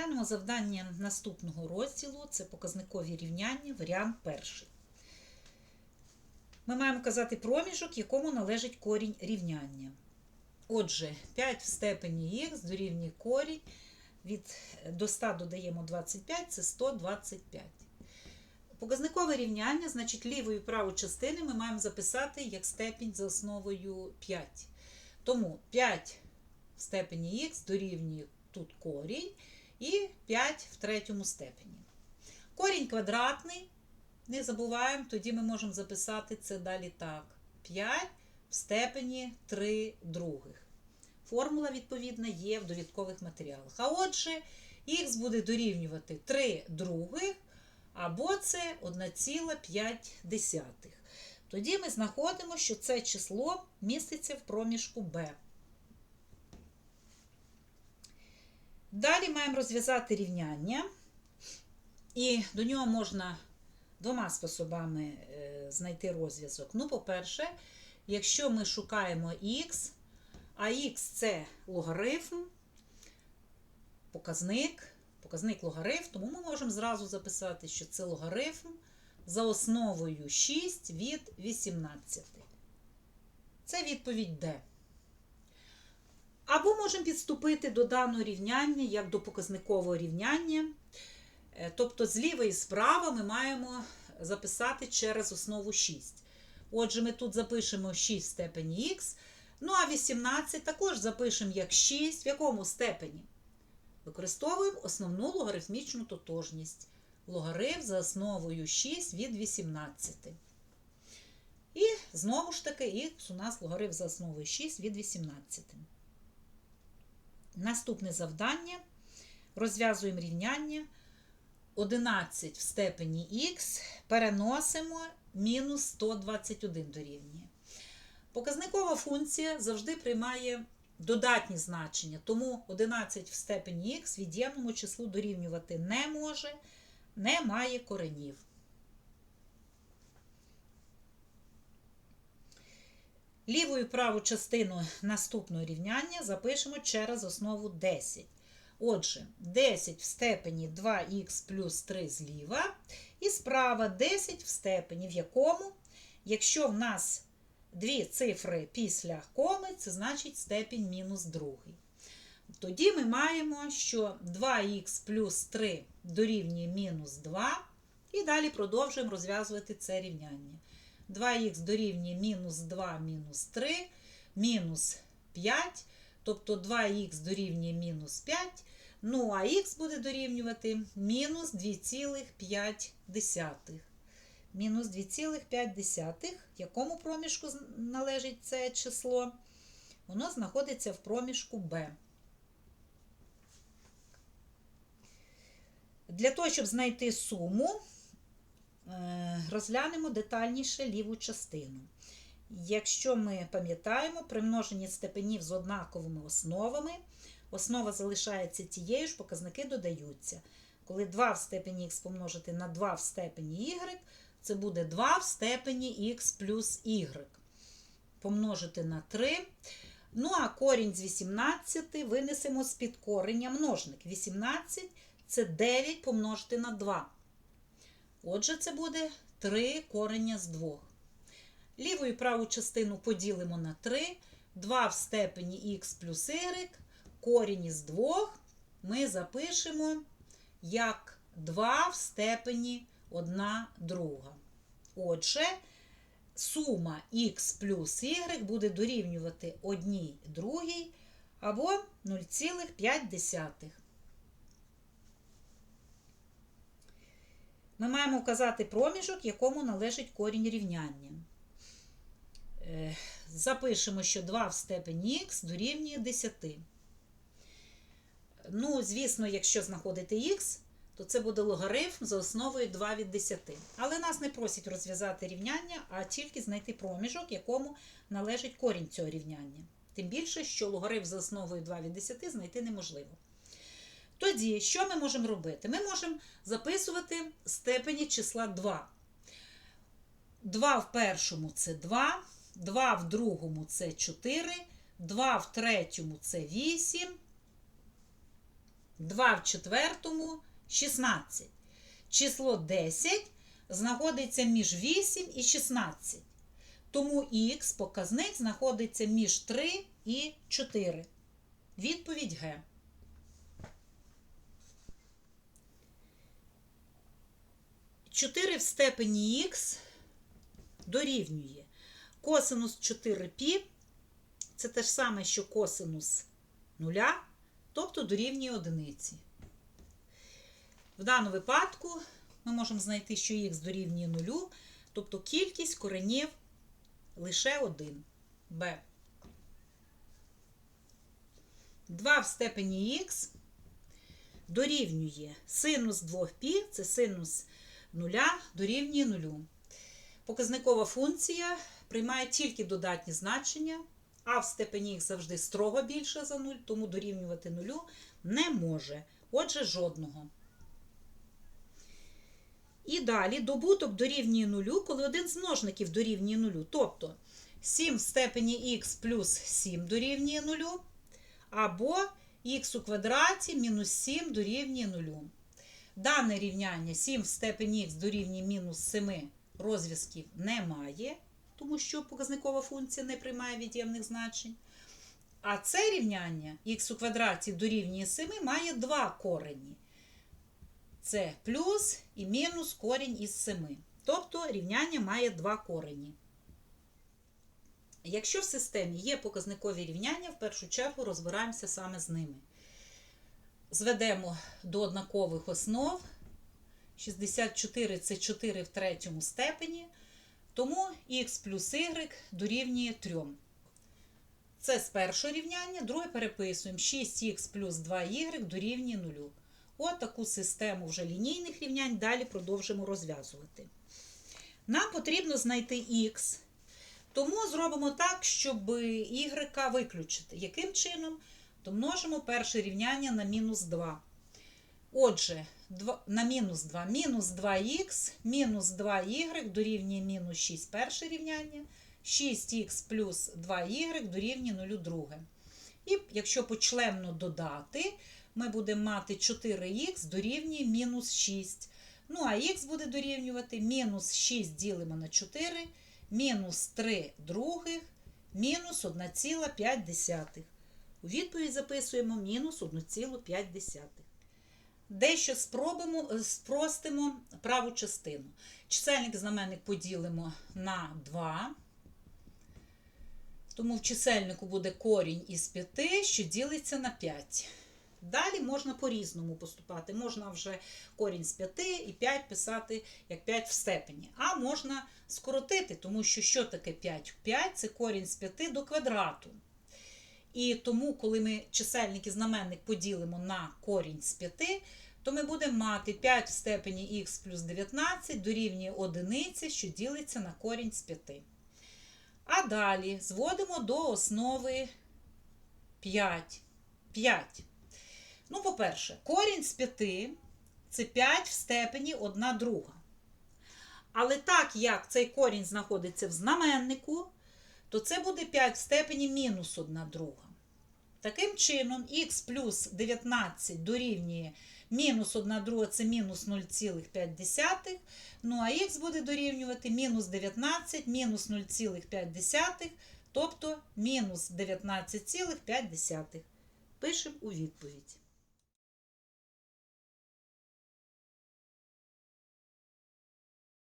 Розглянемо завдання наступного розділу це показникові рівняння, варіант перший. Ми маємо казати проміжок, якому належить корінь рівняння. Отже, 5 в степені х дорівнює корінь. Від до 100 додаємо 25, це 125. Показникове рівняння, значить, ліву і праву частини ми маємо записати як степінь за основою 5. Тому 5 в степені х дорівнює тут корінь і 5 в третьому степені. Корінь квадратний, не забуваємо, тоді ми можемо записати це далі так. 5 в степені 3 других. Формула, відповідна, є в довідкових матеріалах. А отже, х буде дорівнювати 3 других, або це 1,5. Тоді ми знаходимо, що це число міститься в проміжку b. Далі маємо розв'язати рівняння, і до нього можна двома способами е, знайти розв'язок. Ну, по-перше, якщо ми шукаємо х, а х це логарифм, показник, показник логарифм, тому ми можемо зразу записати, що це логарифм за основою 6 від 18. Це відповідь D. Або можемо підступити до даного рівняння як до показникового рівняння. Тобто зліва і справа ми маємо записати через основу 6. Отже, ми тут запишемо 6 в степені х. Ну, а 18 також запишемо як 6. В якому степені? Використовуємо основну логарифмічну тотожність. Логарифм за основою 6 від 18. І знову ж таки, х у нас логарифм за основою 6 від 18. Наступне завдання. Розв'язуємо рівняння. 11 в степені х переносимо мінус 121 дорівнює. Показникова функція завжди приймає додатні значення, тому 11 в степені х від'ємному числу дорівнювати не може, не має коренів. Ліву і праву частину наступного рівняння запишемо через основу 10. Отже, 10 в степені 2х плюс 3 зліва, і справа 10 в степені, в якому, якщо в нас дві цифри після коми, це значить степінь мінус другий. Тоді ми маємо, що 2х плюс 3 дорівнює мінус 2, і далі продовжуємо розв'язувати це рівняння. 2х дорівнює мінус 2 мінус 3, мінус 5, тобто 2х дорівнює мінус 5, ну а х буде дорівнювати мінус 2,5. Мінус 2,5. Якому проміжку належить це число? Воно знаходиться в проміжку b. Для того, щоб знайти суму, розглянемо детальніше ліву частину. Якщо ми пам'ятаємо, при множенні степенів з однаковими основами, основа залишається тією ж, показники додаються. Коли 2 в степені х помножити на 2 в степені y, це буде 2 в степені х плюс y. Помножити на 3. Ну, а корінь з 18 винесемо з під корення множник. 18 це 9 помножити на 2. Отже, це буде 3 корення з 2. Ліву і праву частину поділимо на 3. 2 в степені х плюс y. Корінь із 2 ми запишемо як 2 в степені 1 друга. Отже, сума х плюс y буде дорівнювати 1 другій або 0,5. Ми маємо вказати проміжок, якому належить корінь рівняння. Запишемо, що 2 в степені х дорівнює 10. Ну, звісно, якщо знаходити х, то це буде логарифм за основою 2 від 10. Але нас не просять розв'язати рівняння, а тільки знайти проміжок, якому належить корінь цього рівняння. Тим більше, що логарифм за основою 2 від 10 знайти неможливо. Тоді, що ми можемо робити? Ми можемо записувати степені числа 2. 2 в першому це 2, 2 в другому це 4, 2 в третьому це 8, 2 в четвертому 16. Число 10 знаходиться між 8 і 16. Тому х показник знаходиться між 3 і 4. Відповідь Г. Чотири в степені х дорівнює косинус 4π, це те ж саме, що косинус нуля, тобто дорівнює одиниці. В даному випадку ми можемо знайти, що х дорівнює нулю, тобто кількість коренів лише 1. Б. 2 в степені х дорівнює синус 2π, це синус нуля дорівнює нулю. Показникова функція приймає тільки додатні значення, а в степені х завжди строго більше за 0, тому дорівнювати нулю не може. Отже, жодного. І далі добуток дорівнює нулю, коли один з множників дорівнює нулю. Тобто 7 в степені х плюс 7 дорівнює нулю, або х у квадраті мінус 7 дорівнює нулю. Дане рівняння 7 в степені х дорівнює мінус 7 розв'язків немає, тому що показникова функція не приймає від'ємних значень. А це рівняння х у квадраті дорівнює 7 має два корені. Це плюс і мінус корінь із 7. Тобто рівняння має два корені. Якщо в системі є показникові рівняння, в першу чергу розбираємося саме з ними. Зведемо до однакових основ. 64 це 4 в третьому степені, тому х плюс y дорівнює 3. Це з першого рівняння, друге переписуємо 6х плюс 2y дорівнює 0. От таку систему вже лінійних рівнянь далі продовжимо розв'язувати. Нам потрібно знайти х, тому зробимо так, щоб y виключити. Яким чином? То множимо перше рівняння на мінус 2. Отже, на мінус 2 мінус 2х, мінус 2y дорівнює мінус 6 перше рівняння, 6х плюс 2y дорівнює 0 друге. І якщо почлемно додати, ми будемо мати 4х дорівнює мінус 6. Ну, а х буде дорівнювати мінус 6 ділимо на 4, мінус 3 других, мінус 1,5. У відповідь записуємо мінус 1,5. Дещо спробуємо, спростимо праву частину. Чисельник знаменник поділимо на 2. Тому в чисельнику буде корінь із 5, що ділиться на 5. Далі можна по-різному поступати. Можна вже корінь з 5 і 5 писати як 5 в степені. А можна скоротити, тому що що таке 5? 5 це корінь з 5 до квадрату. І тому, коли ми чисельник і знаменник поділимо на корінь з 5, то ми будемо мати 5 в степені х плюс 19 дорівнює 1, що ділиться на корінь з 5. А далі зводимо до основи 5. 5. Ну, по-перше, корінь з 5 це 5 в степені 1 друга. Але так як цей корінь знаходиться в знаменнику, то це буде 5 в степені мінус 1 друга. Таким чином, х плюс 19 дорівнює мінус 1 друга це мінус 0,5. Ну а х буде дорівнювати мінус 19, мінус 0,5, тобто мінус 19,5. Пишемо у відповідь.